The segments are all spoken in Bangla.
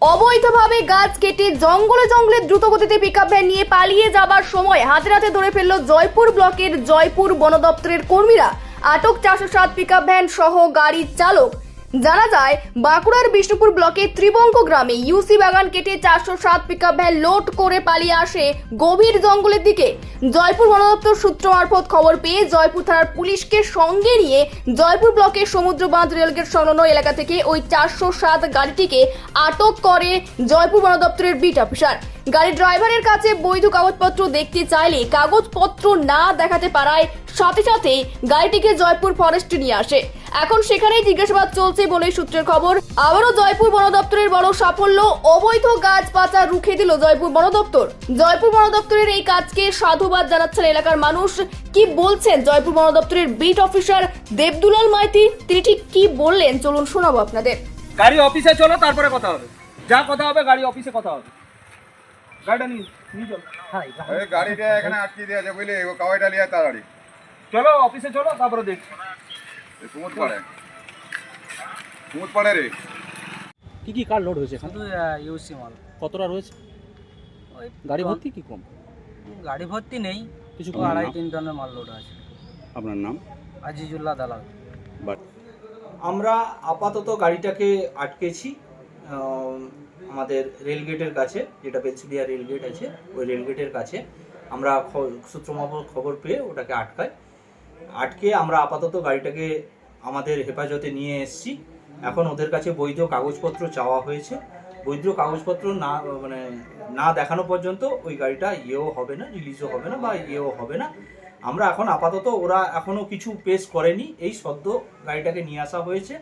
অবৈধভাবে গাছ কেটে জঙ্গলে জঙ্গলে দ্রুতগতিতে পিকআপ ভ্যান নিয়ে পালিয়ে যাবার সময় হাতে হাতে ধরে ফেলল জয়পুর ব্লকের জয়পুর বন দপ্তরের কর্মীরা। আটক চারশো সাত পিকআপ ভ্যান সহ গাড়ির চালক। জানা যায়, বাঁকুড়ার বিষ্ণুপুর ব্লকের ত্রিবঙ্গ গ্রামে ইউসি বাগান কেটে চারশো সাত পিকআপ ভ্যান লোড করে পালিয়ে আসে গভীর জঙ্গলের দিকে। জয়পুর বন দপ্তর সূত্র মারফত খবর পেয়ে জয়পুর থানার পুলিশকে সঙ্গে নিয়ে জয়পুর ব্লকের সমুদ্র বাঁধ রেলগেট সংলগ্ন এলাকা থেকে ওই চারশো সাত গাড়িটিকে আটক করে জয়পুর বন দপ্তরের বিট অফিসার। গাড়ির ড্রাইভারের কাছে বৈধ কাগজপত্র দেখতে চাইলে কাগজপত্র না দেখাতে পারায় সাথে সাথে গাড়িটিকে জয়পুর ফরেস্টে নিয়ে আসে। এখন সেখানেই জিজ্ঞাসাবাদ চলছে বলে সূত্রের খবর। আবারও জয়পুর বন দপ্তরের বড় সাফল্য অবৈধ গাছ পাচা রুখে দিল জয়পুর বন দপ্তর। জয়পুর বন দপ্তরের এই কাজকে সাধুবাদ জানাচ্ছেন এলাকার মানুষ। কি বলছেন জয়পুর বন দপ্তরের বিট অফিসার দেবদুলাল মাইতি? তিনি ঠিক কি বললেন? চলুন শোনাবো আপনাদের। গাড়ি অফিসে চলো তারপরে কথা হবে। যা কথা হবে গাড়ি অফিসে কথা হবে। গাড়িটা নিয়ে নিয়ে চলো। গাড়িটা এখানে আটকে দিয়ে আছে বুঝলি? ও কাওয়াইটা লিয়ে তাড়াতাড়ি চলো অফিসে চলো তারপরে দেখ এই কুমুদ পাড়ে। কুমুদ রে। কি কি কার লোড হয়েছে এখানে? শুধু ইউসি মাল। কতটা রয়েছে? ওই গাড়ি ভর্তি কি কম? গাড়ি ভর্তি নেই কিছু আড়াই তিন টনের মাল লোড আছে। আপনার নাম? আজিজুল্লাহ দালাল। আমরা আপাতত গাড়িটাকে আটকেছি আম, আমাদের রেলগেটের কাছে যেটা পেন্সিলিয়া রেলগেট আছে ওই রেলগেটের কাছে। আমরা সূত্র খবর পেয়ে ওটাকে আটকাই। আটকে আমরা আপাতত গাড়িটাকে আমাদের হেফাজতে নিয়ে এসেছি। এখন ওদের কাছে বৈধ কাগজপত্র চাওয়া হয়েছে। বৈধ কাগজপত্র না মানে না দেখানো পর্যন্ত ওই গাড়িটা ইয়েও হবে না রিলিজও হবে না বা ইয়েও হবে না। আমরা এখন আপাতত ওরা এখনও কিছু পেশ করেনি। এই সদ্য গাড়িটাকে নিয়ে আসা হয়েছে।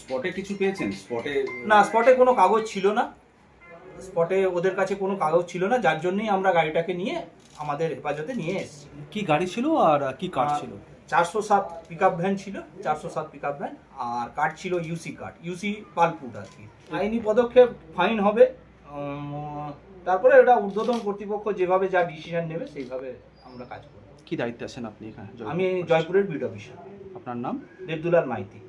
স্পটে কিছু পেয়েছেন? স্পটে না স্পটে কোনো কাগজ ছিল না। স্পটে ওদের কাছে কোনো কাগজ ছিল না। যার জন্যই আমরা গাড়িটাকে নিয়ে আমাদের হেফাজতে নিয়ে এসেছি। কি গাড়ি ছিল আর কি কার ছিল? চারশো সাত পিক আপ ভ্যান ছিল চারশো সাত পিক আপ ভ্যান আর কার্ড ছিল ইউসি কার্ড ইউসি পালপুট আর কি। আইনি পদক্ষেপ ফাইন হবে। তারপরে এটা ঊর্ধ্বতন কর্তৃপক্ষ যেভাবে যা ডিসিশন নেবে সেইভাবে আমরা কাজ করব। কি দায়িত্বে আছেন আপনি এখানে? আমি জয়পুরের বিড অফিসার। আপনার নাম? দেবদুলাল মাইতি।